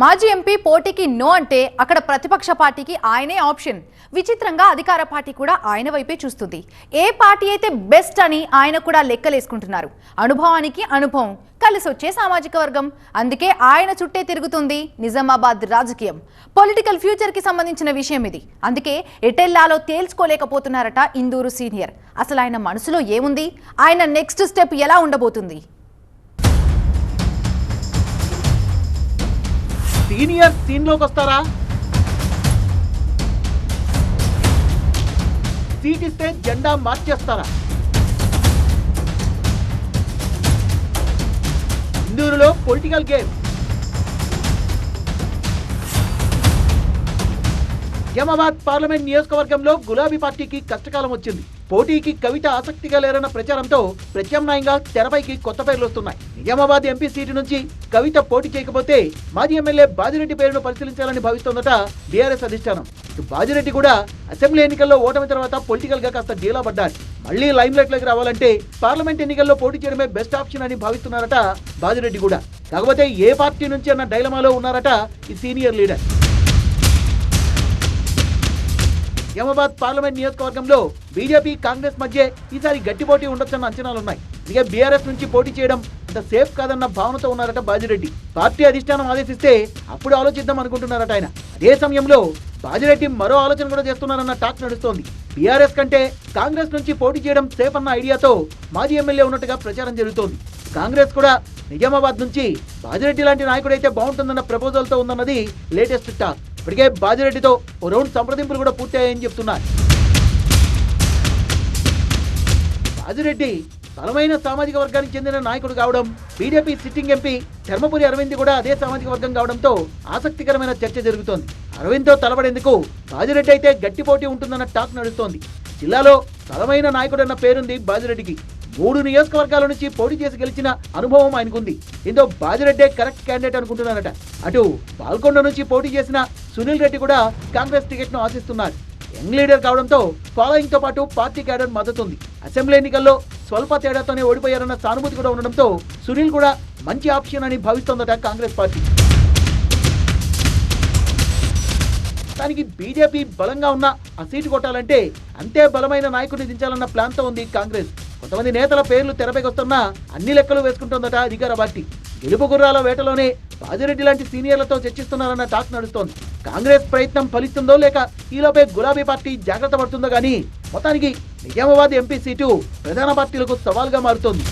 మాజీ ఎంపీ పోటీకి నో అంటే అక్కడ ప్రతిపక్ష పార్టీకి ఆయనే ఆప్షన్. విచిత్రంగా అధికార పార్టీ కూడా ఆయన వైపే చూస్తుంది. ఏ పార్టీ అయితే బెస్ట్ అని ఆయన కూడా లెక్కలేసుకుంటున్నారు. అనుభవానికి అనుభవం. కలిసి వచ్చే సామాజిక వర్గం. అందుకే ఆయన చుట్టే తిరుగుతుంది నిజామాబాద్ రాజకీయం. పొలిటికల్ ఫ్యూచర్కి సంబంధించిన విషయం ఇది. అందుకే ఎటెల్లాలో తేల్చుకోలేకపోతున్నారట ఇందూరు సీనియర్. అసలు ఆయన మనసులో ఏముంది? ఆయన నెక్స్ట్ స్టెప్ ఎలా ఉండబోతుంది? సీనియర్ సీన్లోకి వస్తారా? సీట్ ఇస్తే జెండా మార్చేస్తారా? ఇందూరులో పొలిటికల్ గేమ్. నిజామాబాద్ పార్లమెంట్ నియోజకవర్గంలో గులాబీ పార్టీకి కష్టకాలం వచ్చింది. పోటీకి కవిత ఆసక్తిగా లేరన్న ప్రచారంతో ప్రత్యామ్నాయంగా తెరపైకి కొత్త పేర్లు వస్తున్నాయి. నిజామాబాద్ ఎంపీ సీటు నుంచి కవిత పోటీ చేయకపోతే మాజీ ఎమ్మెల్యే బాజిరెడ్డి పేరును పరిశీలించాలని భావిస్తోందట బీఆర్ఎస్ అధిష్టానం. ఇటు బాజిరెడ్డి కూడా అసెంబ్లీ ఎన్నికల్లో ఓటమి తర్వాత పొలిటికల్గా కాస్త డీలా పడ్డారు మళ్ళీ లైమ్ లైట్లోకి రావాలంటే పార్లమెంట్ ఎన్నికల్లో పోటీ చేయడమే బెస్ట్ ఆప్షన్ అని భావిస్తున్నారట బాజిరెడ్డి కూడా. కాకపోతే ఏ పార్టీ నుంచి అన్న డైలమాలో ఉన్నారట ఈ సీనియర్ లీడర్. నిజామాబాద్ పార్లమెంట్ నియోజకవర్గంలో బీజేపీ కాంగ్రెస్ మధ్య ఈసారి గట్టి పోటీ ఉండొచ్చన్న అంచనాలున్నాయి. ఇక బీఆర్ఎస్ నుంచి పోటీ చేయడం అంత సేఫ్ కాదన్న భావనతో ఉన్నారట బాజిరెడ్డి. పార్టీ అధిష్టానం ఆదేశిస్తే అప్పుడు ఆలోచిద్దాం అనుకుంటున్నారట ఆయన. అదే సమయంలో బాజిరెడ్డి మరో ఆలోచన కూడా చేస్తున్నారన్న టాక్ నడుస్తోంది. బీఆర్ఎస్ కంటే కాంగ్రెస్ నుంచి పోటీ చేయడం సేఫ్ అన్న ఐడియాతో మాజీ ఎమ్మెల్యే ఉన్నట్టుగా ప్రచారం జరుగుతోంది. కాంగ్రెస్ కూడా నిజామాబాద్ నుంచి బాజిరెడ్డి లాంటి నాయకుడైతే బాగుంటుందన్న ప్రపోజల్తో ఉందన్నది లేటెస్ట్ టాక్. ఇప్పటికే బాజిరెడ్డితో ఓ రౌండ్ సంప్రదింపులు కూడా పూర్తయ్యాయని చెప్తున్నారు. బాజిరెడ్డి బలమైన సామాజిక వర్గానికి చెందిన నాయకుడు కావడం BJP sitting MP Dharmapuri Arvind కూడా అదే సామాజిక వర్గం కావడంతో ఆసక్తికరమైన చర్చ జరుగుతోంది. అరవింద్తో తలపడేందుకు బాజిరెడ్డి అయితే గట్టి పోటీ ఉంటుందన్న టాక్ నడుస్తోంది. జిల్లాలో బలమైన నాయకుడన్న పేరుంది బాజిరెడ్డికి. మూడు నియోజకవర్గాల నుంచి పోటీ చేసి గెలిచిన అనుభవం ఆయనకుంది. దీంతో బాజిరెడ్డే కరెక్ట్ క్యాండిడేట్ అనుకుంటున్నారట. అటు పాల్కొండ నుంచి పోటీ చేసిన సునీల్ రెడ్డి కూడా కాంగ్రెస్ టికెట్ను ఆశిస్తున్నారు యంగ్ లీడర్ కావడంతో ఫాలోయింగ్తో పాటు పార్టీ క్యాడర్ మద్దతు ఉంది అసెంబ్లీ ఎన్నికల్లో స్వల్ప తేడాతోనే ఓడిపోయారన్న సానుభూతి కూడా ఉండడంతో సునీల్ కూడా మంచి ఆప్షన్ అని భావిస్తోందట కాంగ్రెస్ పార్టీ. దానికి బీజేపీ బలంగా ఉన్న ఆ సీటు కొట్టాలంటే అంతే బలమైన నాయకుడిని దించాలన్న ప్లాన్తో ఉంది కాంగ్రెస్. కొంతమంది నేతల పేర్లు తెరపైకి వస్తున్నా అన్ని లెక్కలు వేసుకుంటోందట అధికార పార్టీ. గెలుపు గుర్రాల వేటలోనే బాజిరెడ్డి లాంటి సీనియర్లతో చర్చిస్తున్నారన్న టాక్ నడుస్తోంది. కాంగ్రెస్ ప్రయత్నం ఫలిస్తుందో లేక ఈలోపే గులాబీ పార్టీ జాగ్రత్త పడుతుందో కానీ మొత్తానికి నిజామాబాద్ ఎంపీ సీటు ప్రధాన పార్టీలకు సవాల్గా మారుతోంది.